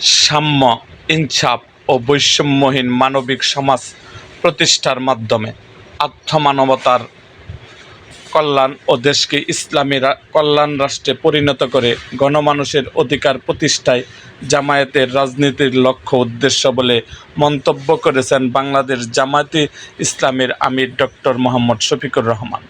সাম্য ইনসাফ ও বৈষম্যহীন মানবিক সমাজ প্রতিষ্ঠার মাধ্যমে আত্মমানবতার কল্যাণ ও দেশকে ইসলামী কল্যাণ রাষ্ট্রে পরিণত করে গণমানুষের অধিকার প্রতিষ্ঠায় জামায়াতের রাজনীতির লক্ষ্য উদ্দেশ্য বলে মন্তব্য করেছেন বাংলাদেশ জামায়াতে ইসলামের আমির ডক্টর মোহাম্মদ শফিকুর রহমান।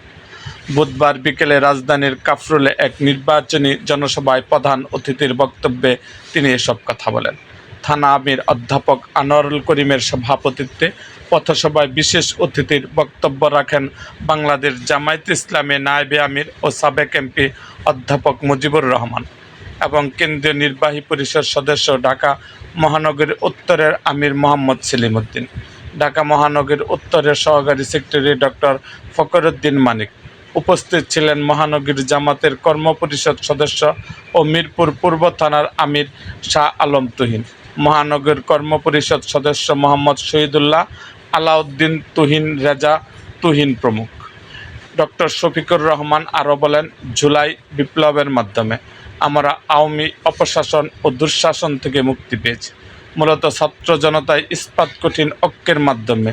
বুধবার বিকেলে রাজধানীর কাফরুলে এক নির্বাচনী জনসভায় প্রধান অতিথির বক্তব্যে তিনি এসব কথা বলেন। থানা আমির অধ্যাপক আনোয়ারুল করিমের সভাপতিত্বে পথসভায় বিশেষ অতিথির বক্তব্য রাখেন বাংলাদেশ জামায়াত ইসলামী নায়েবে আমির ও সাবেক এমপি অধ্যাপক মুজিবুর রহমান এবং কেন্দ্রীয় নির্বাহী পরিষদ সদস্য ঢাকা মহানগরীর উত্তরের আমির মোহাম্মদ সেলিম উদ্দিন ঢাকা মহানগরীর উত্তরের সহকারী সেক্রেটারি ডক্টর ফকরুদ্দিন মানিক উপস্থিত ছিলেন মহানগরীর জামাতের কর্মপরিষদ সদস্য ও মিরপুর পূর্ব থানার আমির শাহ আলম তুহিন মহানগর কর্মপরিষদ সদস্য মোহাম্মদ শহীদুল্লাহ আলাউদ্দিন তুহিন রেজা তুহিন প্রমুখ। ডক্টর শফিকুর রহমান আরও বলেন, জুলাই বিপ্লবের মাধ্যমে আমরা আওয়ামী অপশাসন ও দুঃশাসন থেকে মুক্তি পেয়েছি। মূলত ছাত্র জনতায় ইস্পাত কঠিন ঐক্যের মাধ্যমে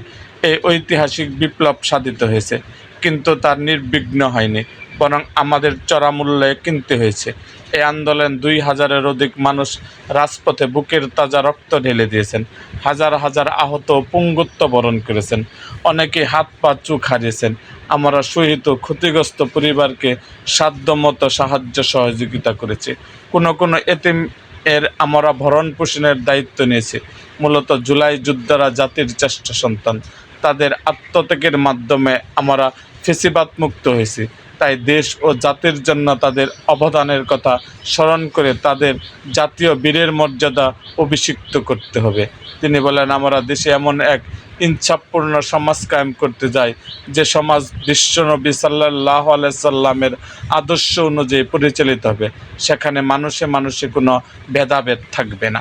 এই ঐতিহাসিক বিপ্লব সাধিত হয়েছে। কিন্তু তার নির্বিঘ্ন হয়নি, বরং আমাদের চড়া মূল্যে কিনতে হয়েছে। এই আন্দোলন দুই হাজারের অধিক মানুষ রাজপথে বুকের তাজা রক্ত ঢেলে দিয়েছেন, হাজার হাজার আহত পুঙ্গুত্ব বরণ করেছেন, অনেকে হাত পা চুখ হারিয়েছেন আমরা শহীদ ও ক্ষতিগ্রস্ত পরিবারকে সাধ্যমতো সাহায্য সহযোগিতা করেছি। কোনো কোনো এতিম এর আমরা ভরণ পোষণের দায়িত্ব নিয়েছি। মূলত জুলাই যোদ্ধারা জাতির চেষ্টা সন্তান। তাদের আত্মত্যাগের মাধ্যমে আমরা ফেসিবাদ মুক্ত হয়েছি। তাই দেশ ও জাতির জন্য তাদের অবদানের কথা স্মরণ করে তাদের জাতীয় বীরের মর্যাদা অভিষিক্ত করতে হবে। তিনি বলেন, আমরা দেশে এমন এক ইনসাফপূর্ণ সমাজ কায়েম করতে যাই যে সমাজ বিশ্বনবী সাল্লাহ সাল্লামের আদর্শ অনুযায়ী পরিচালিত হবে। সেখানে মানুষে মানুষে কোনো ভেদাভেদ থাকবে না।